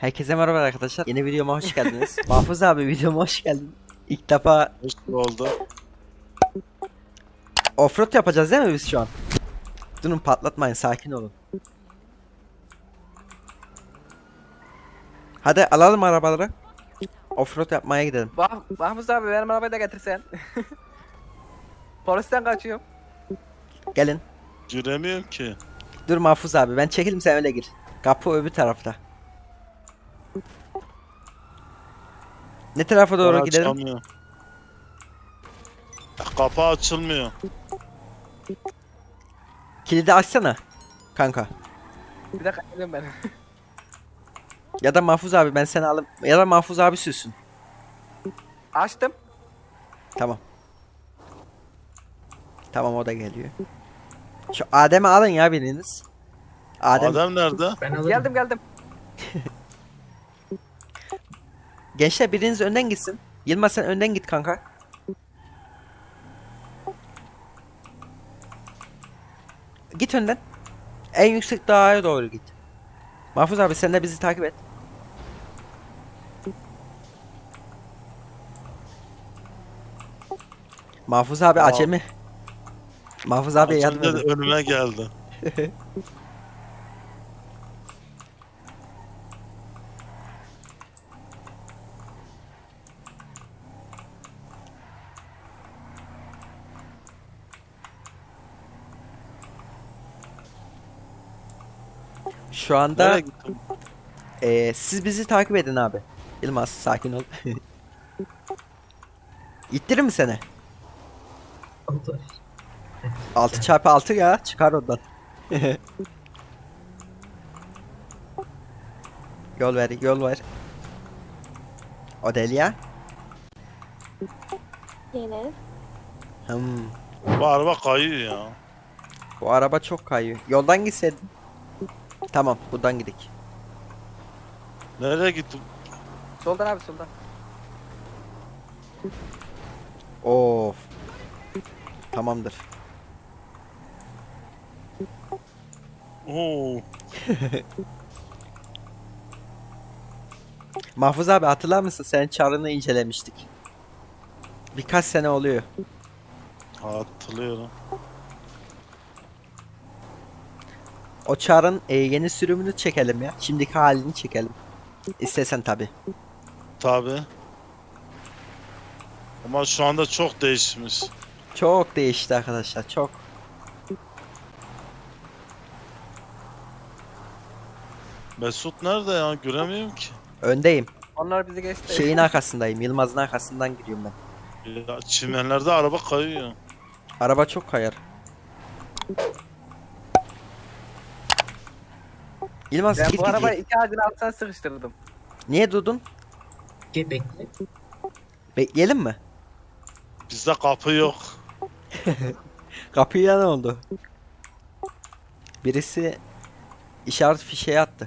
Herkese merhaba arkadaşlar. Yeni videoma hoş geldiniz. Mahfuz abi videoma hoş geldin. İlk defa Hoş oldu. offroad yapacağız değil mi biz şu an? Durun patlatmayın sakin olun. Hadi alalım arabaları. Offroad yapmaya gidelim. Bah Mahmut abi benim arabayı da getirsen. Polisten kaçıyorum. Gelin. Giremiyorum ki. Dur Mahfuz abi ben çekelim sen öyle gir. Kapı öbür tarafta. Ne tarafa doğru Bana gidelim? açamıyor. Ya, Kapı açılmıyor. Kilidi açsana. Kanka. Bir dakika geliyorum ben. Ya da Mahfuz abi ben seni alayım. Ya da Mahfuz abi sürsün. Açtım. Tamam. Tamam o da geliyor. Şu Adem'i alın ya biriniz. Adem, Adem nerede? Ben alırım. Geldim geldim. gençler biriniz önden gitsin. Yılmaz sen önden git kanka. Git önden. En yüksek dağa doğru git. Mahfuz abi sen de bizi takip et. Mahfuz abi Tamam. acemi. Mahfuz abi edin. önüme geldi. Şu anda Nereye gittin? Ee, siz bizi takip edin abi. Yılmaz sakin ol. İttirir mi seni? Oldu. 6 çarpı 6 ya çıkar oradan. yol ver yol ver. Odelia. Yine. Hmm, Bu araba kayıyor ya. bu araba çok kayıyor. Yoldan gitseydin. Tamam buradan gidik. Nereye gittin? Soldan abi soldan. Of. Tamamdır. Oo. Mahfuz abi hatırlar mısın? Senin çarını incelemiştik. Birkaç sene oluyor. Hatırlıyorum. O çarın e, yeni sürümünü çekelim ya. Şimdiki halini çekelim. İstesen tabi. Tabi. Ama şu anda çok değişmiş. Çok değişti arkadaşlar çok. Mesut nerede ya? Göremiyorum ki. Öndeyim. Onlar bizi geçti. Şeyin arkasındayım. Yılmaz'ın arkasından gidiyorum ben. Ya, çimenlerde araba kayıyor. Araba çok kayar. Yılmaz ben git bu git, arabayı git. iki ağacın altına sıkıştırdım. Niye durdun? Gel bekle. Bekleyelim mi? Bizde kapı yok. Kapıya ne oldu? Birisi işaret fişeği attı.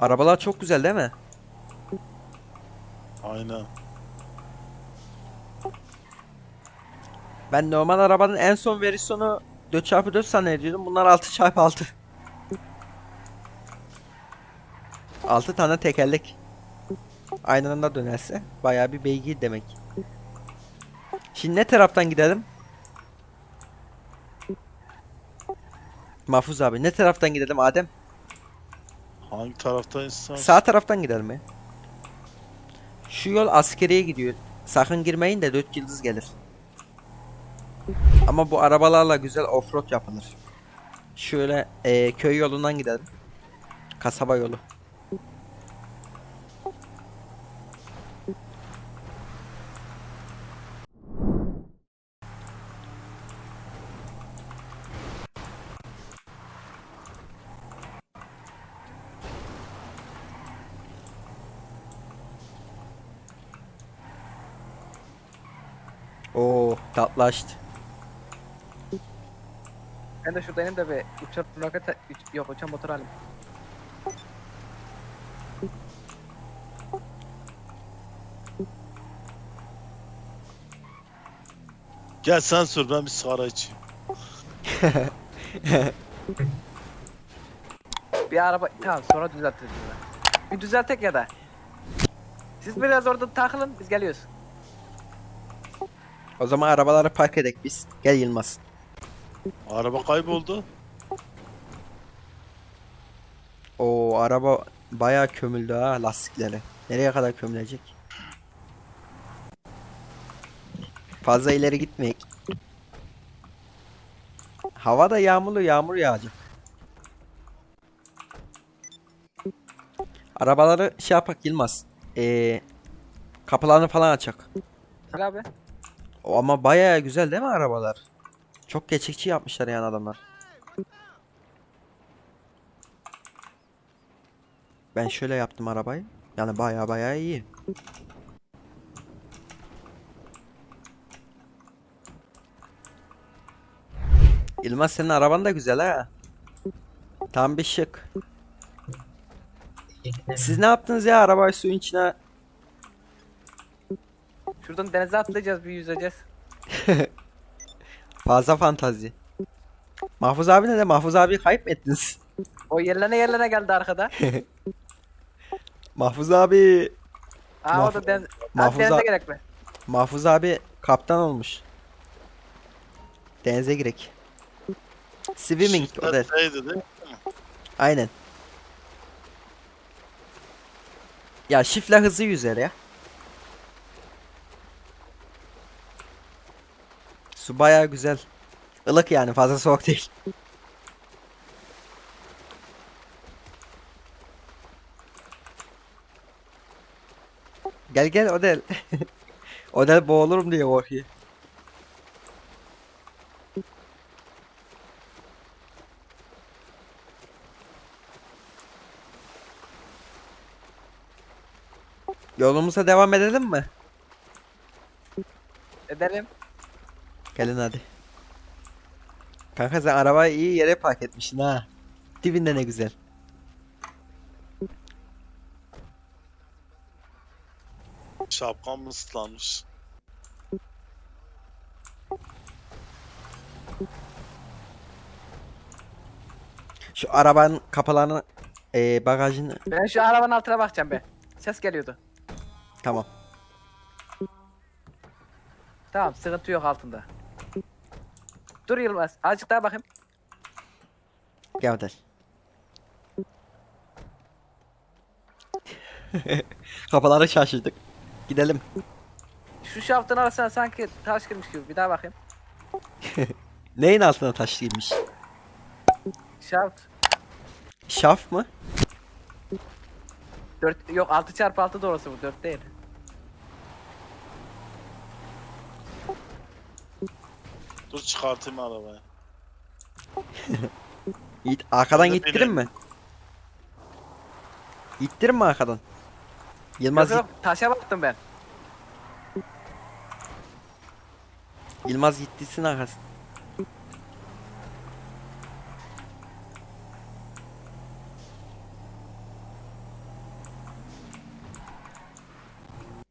Arabalar çok güzel değil mi? Aynen. Ben normal arabanın en son versiyonu 4x4 zannediyordum. Bunlar 6x6. 6 tane tekerlek. Aynı anda dönerse bayağı bir beygir demek. Şimdi ne taraftan gidelim? Mahfuz abi ne taraftan gidelim Adem? Hangi taraftan istersen. Sağ taraftan gidelim ya. Şu yol askeriye gidiyor. Sakın girmeyin de 4 yıldız gelir. Ama bu arabalarla güzel offroad yapılır. Şöyle eee, köy yolundan gidelim. Kasaba yolu. Oo, tatlaştı. Ben de şuradayım da bir uçak roket uç- yok uçan motor alayım. Gel sen sür ben bir sigara içeyim. Bir araba tamam sonra düzeltiriz bunu. Bir düzeltek ya da. Siz biraz orada takılın biz geliyoruz. O zaman arabaları park edek biz. Gel Yılmaz. Araba kayboldu. O araba bayağı kömüldü ha lastikleri. Nereye kadar kömülecek? Fazla ileri gitmeyek. Hava da yağmurlu yağmur yağacak. Arabaları şey yapak Yılmaz. Ee, kapılarını falan açak. Abi. O ama bayağı güzel değil mi arabalar? Çok geçikçi yapmışlar yani adamlar. Ben şöyle yaptım arabayı. Yani bayağı bayağı iyi. İlmaz senin araban da güzel ha. Tam bir şık. Siz ne yaptınız ya arabayı suyun içine? Şuradan denize atlayacağız bir yüzeceğiz. Fazla fantazi. Mahfuz abi ne de Mahfuz abi kayıp mı ettiniz? O yerlene yerlene geldi arkada. Mahfuz abi Aa Mahfuz- o da deniz... Mahfuz denize abi- gerek mi? Mahfuz abi kaptan olmuş. Denize girek. Swimming o da. Aynen. Ya şifle hızlı yüzer ya. Su bayağı güzel. Ilık yani fazla soğuk değil. Gel gel Odel. Odel boğulurum diye korkuyor. Yolumuza devam edelim mi? Edelim. Gelin hadi. Kanka sen arabayı iyi yere park etmişsin ha. Dibinde ne güzel. Şapkam ıslanmış. Şu arabanın kapılarını, eee bagajını Ben şu arabanın altına bakacağım be. Ses geliyordu. tamam. Tamam sıkıntı yok altında. Dur Yılmaz. Azıcık daha bakayım. Gel Odel. Kapıları şaşırdık. Gidelim. Şu şaftın arasına sanki taş girmiş gibi. Bir daha bakayım. Neyin altına taş girmiş? Şaft. Şaf mı? 4 yok 6 çarpı 6 doğrusu bu 4 değil. Dur çıkartayım arabayı. Git arkadan Hadi gittirin binelim. mi? Gittirin mi arkadan? Yılmaz Yok yok taşa baktım ben. Yılmaz gittisin arkasına.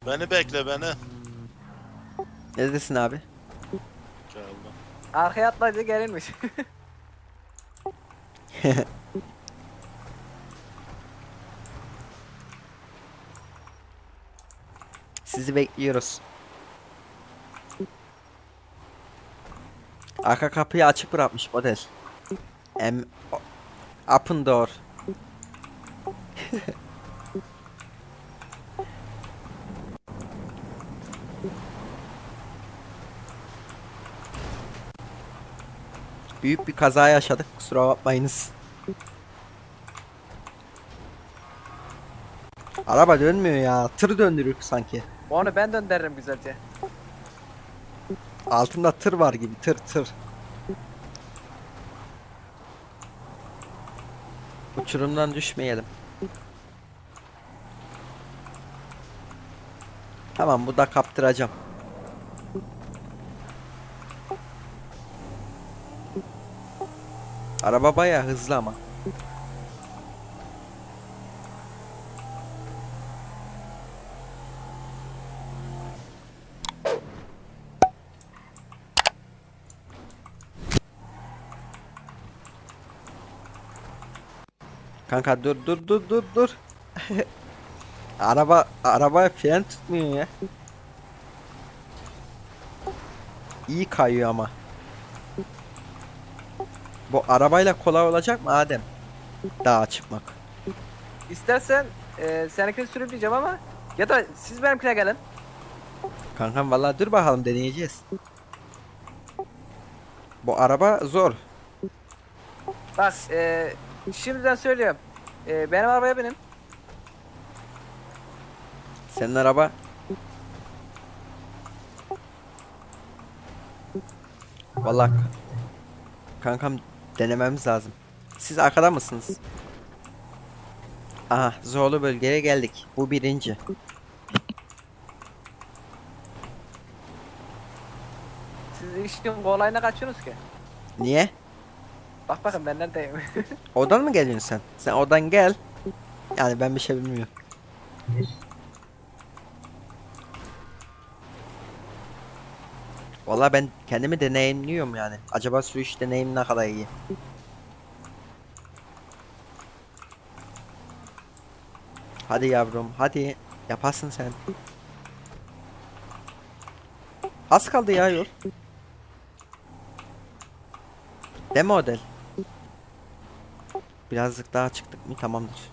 Beni bekle beni. Neredesin abi? Arkaya atlayınca gerilmiş. Sizi bekliyoruz. Arka kapıyı açık bırakmış model. Em o- open door. Büyük bir kaza yaşadık. Kusura bakmayınız. Araba dönmüyor ya. Tır döndürür sanki. Onu ben döndürürüm güzelce. Altında tır var gibi tır tır. Uçurumdan düşmeyelim. Tamam bu da kaptıracağım. Araba bayağı hızlı ama. Kanka dur dur dur dur dur. araba araba fren tutmuyor ya. İyi kayıyor ama. Bu arabayla kolay olacak mı Adem? Dağa çıkmak. İstersen e, seninkini sürükleyeceğim ama ya da siz benimkine gelin. Kankam vallahi dur bakalım deneyeceğiz. Bu araba zor. Bak e, şimdiden söylüyorum. E, benim arabaya binin. Senin araba Vallahi kankam denememiz lazım. Siz arkada mısınız? Aha zorlu bölgeye geldik. Bu birinci. Siz işin kolayına kaçıyorsunuz ki. Niye? Bak bakın ben neredeyim. Oradan mı geliyorsun sen? Sen oradan gel. Yani ben bir şey bilmiyorum. Bir. Vallahi ben kendimi deneyimliyorum yani. Acaba sürüş deneyim ne kadar iyi? Hadi yavrum, hadi. Yaparsın sen. Az kaldı ya yol. Değil mi Odel? Birazcık daha çıktık mı tamamdır.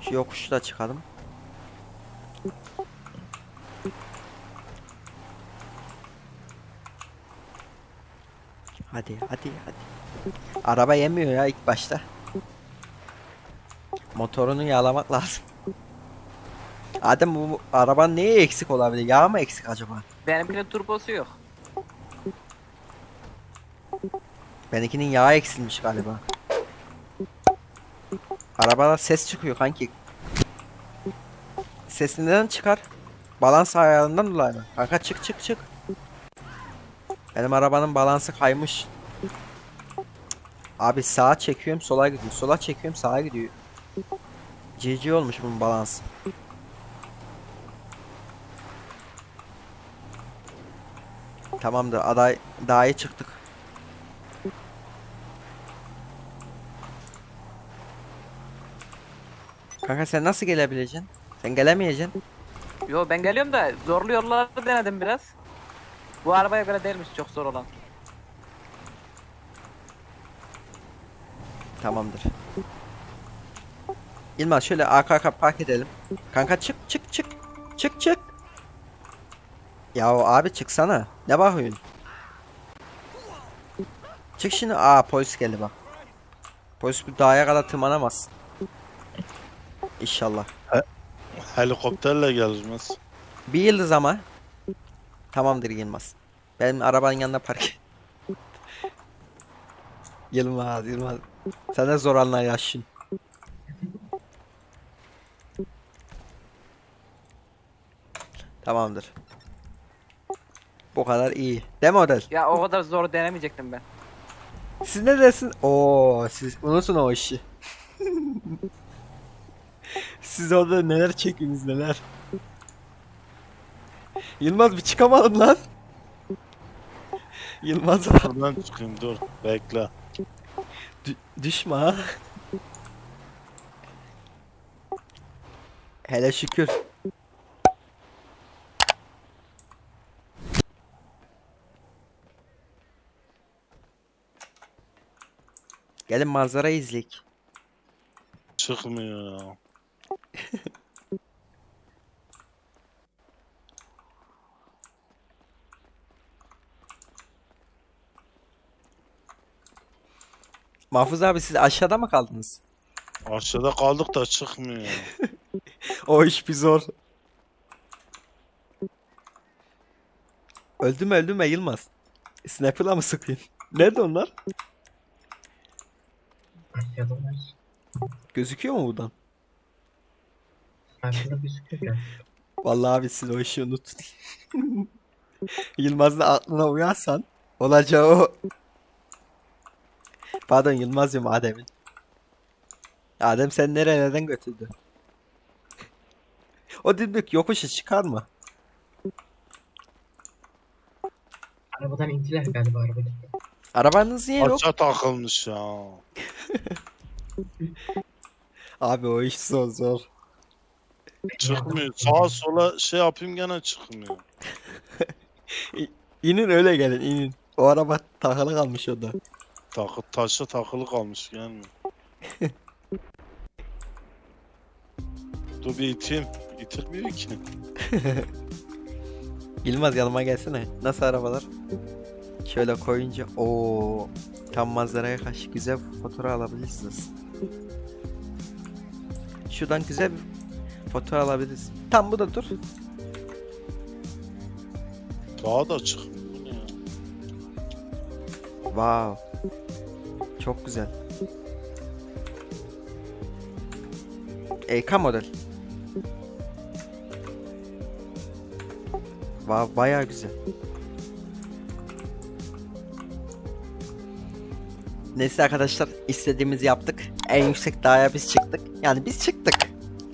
Şu yokuşu da çıkalım. Hadi hadi hadi. Araba yemiyor ya ilk başta. Motorunu yağlamak lazım. Adem bu bu arabanın neye eksik olabilir? Yağ mı eksik acaba? Benimkinin turbosu yok. Benimkinin yağı eksilmiş galiba. Arabada ses çıkıyor kanki. Ses neden çıkar? Balans ayarından dolayı mı? Kanka çık çık çık. Benim arabanın balansı kaymış. Abi sağa çekiyorum sola gidiyor. Sola çekiyorum sağa gidiyor. GG olmuş bunun balansı. Tamamdır aday dağa çıktık. Kanka sen nasıl gelebileceksin? Sen gelemeyeceksin. Yo ben geliyorum da zorlu yolları denedim biraz. Bu arabaya göre değilmiş çok zor olan. Tamamdır. İlmaz şöyle arka arka park edelim. Kanka çık çık çık. Çık çık. Ya abi çıksana. Ne bakıyorsun? Çık şimdi. Aa polis geldi bak. Polis bu dağa kadar tırmanamaz. İnşallah. Helikopterle gelmez. Bir yıldız ama. Tamamdır Yılmaz. Benim arabanın yanına park. Yılmaz, Yılmaz. Sen de zor anlar yaşın. Tamamdır. Bu kadar iyi. Değil mi Odel? Ya o kadar zor denemeyecektim ben. Siz ne dersin? Oo, siz unutun o işi. siz orada neler çektiniz neler. Yılmaz bir çıkamadın lan. Yılmaz Buradan çıkayım dur. Bekle. dü- düşme ha. Hele şükür. Gelin manzarayı izleyek. Çıkmıyor ya. Mahfuz abi siz aşağıda mı kaldınız? Aşağıda kaldık da çıkmıyor. O iş bir zor. Öldü mü öldü mü Yılmaz? Snapper'la mı sıkıyorsun? Nerede onlar? Aşağıdalar. Gözüküyor mu buradan? Gözüküyor. Vallahi abi siz o işi unutun. Yılmaz'ın aklına uyarsan olacağı o. Pardon Yılmaz diyorum Adem'in. Adem sen nerelerden götürdü? o dimdik yokuşu çıkar mı? Arabadan indiler galiba araba gitti. Arabanız niye yok? Aça takılmış ya. Abi o iş zor zor. Çıkmıyor. Sağa sola şey yapayım gene çıkmıyor. İnin öyle gelin inin. O araba takılı kalmış orada. Takı, taşa takılı kalmış gelmiyor. Dur bir iteyim. İtilmiyor ki. Yılmaz yanıma gelsene. Nasıl arabalar? Şöyle koyunca o tam manzaraya karşı güzel fotoğraf alabilirsiniz. Şuradan güzel bir fotoğraf alabiliriz. Tam bu da dur. Daha da ya? Wow. Çok güzel. EK model. Wow, bayağı güzel. Neyse arkadaşlar istediğimizi yaptık. En yüksek dağa biz çıktık. Yani biz çıktık.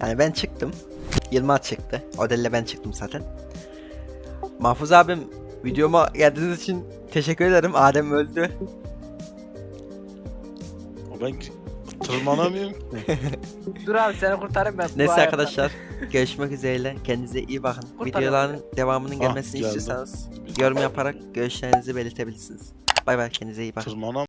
Yani ben çıktım. Yılmaz çıktı. Odelle ben çıktım zaten. Mahfuz abim videoma geldiğiniz için teşekkür ederim. Adem öldü. Ben tırmanamıyorum. Dur abi seni kurtarayım ben. Neyse arkadaşlar görüşmek üzere. Kendinize iyi bakın. Videoların devamının Ah, gelmesini geldim. istiyorsanız yorum yaparak görüşlerinizi belirtebilirsiniz. Bay bay kendinize iyi bakın. Tırmanam.